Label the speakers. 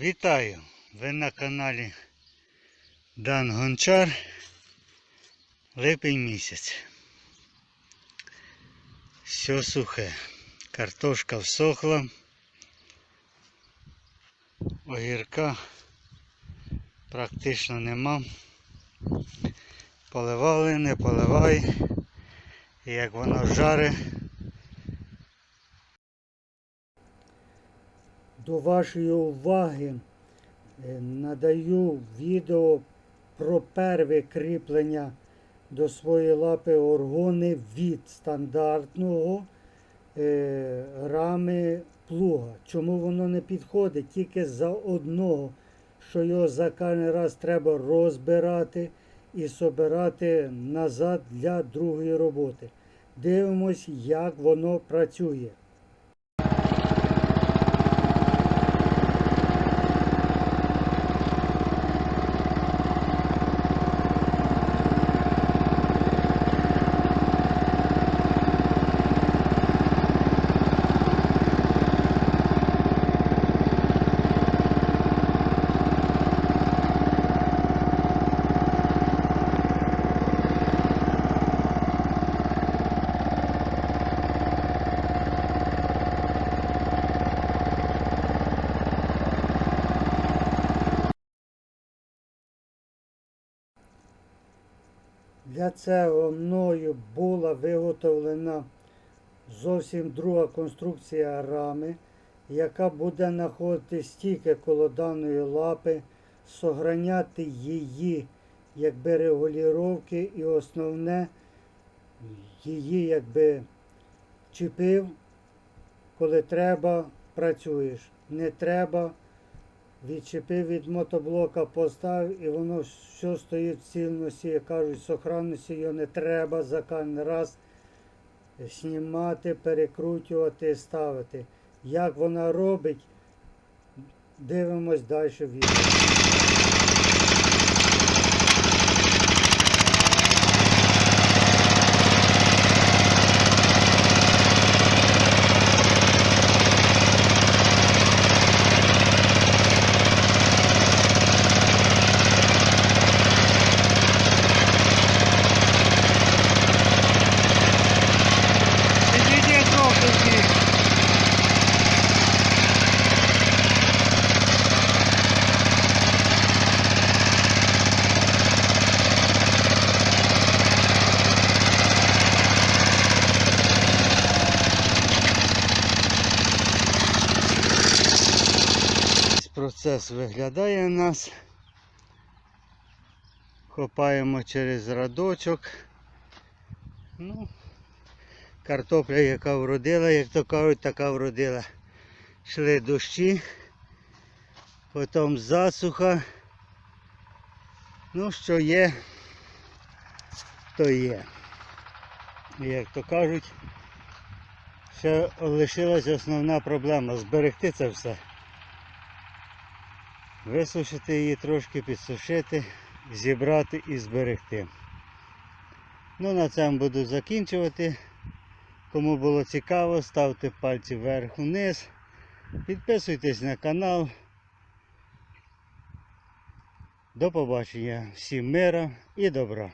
Speaker 1: Вітаю! Ви на каналі Дан Гончар. Липень місяць. Все сухе. Картошка всохла. Огірка практично нема. Поливали, не поливай. І як воно жаре.
Speaker 2: До вашої уваги е, надаю відео про перве кріплення до своєї лапи оргони від стандартного е, рами плуга. Чому воно не підходить? Тільки за одного, що його за кожен раз треба розбирати і собирати назад для другої роботи. Дивимось, як воно працює. Для цього мною була виготовлена зовсім друга конструкція рами, яка буде знаходитись тільки коло даної лапи, сохраняти її якби регулювання і основне її якби чіпив, коли треба, працюєш. Не треба, відчепив від мотоблока, поставив і воно все стоїть в цільності, як кажуть, сохранності його не треба за кожен раз знімати, перекручувати, ставити. Як вона робить, дивимось далі відео.
Speaker 1: Процес виглядає у нас. Хопаємо через радочок. Ну, картопля, яка вродила, як то кажуть, така вродила. Йшли дощі, потім засуха. Ну, що є, то є. Як то кажуть, ще лишилась основна проблема зберегти це все. Висушити її трошки, підсушити, зібрати і зберегти. Ну, на цьому буду закінчувати. Кому було цікаво, ставте пальці вверх вниз. Підписуйтесь на канал. До побачення. Всім мира і добра.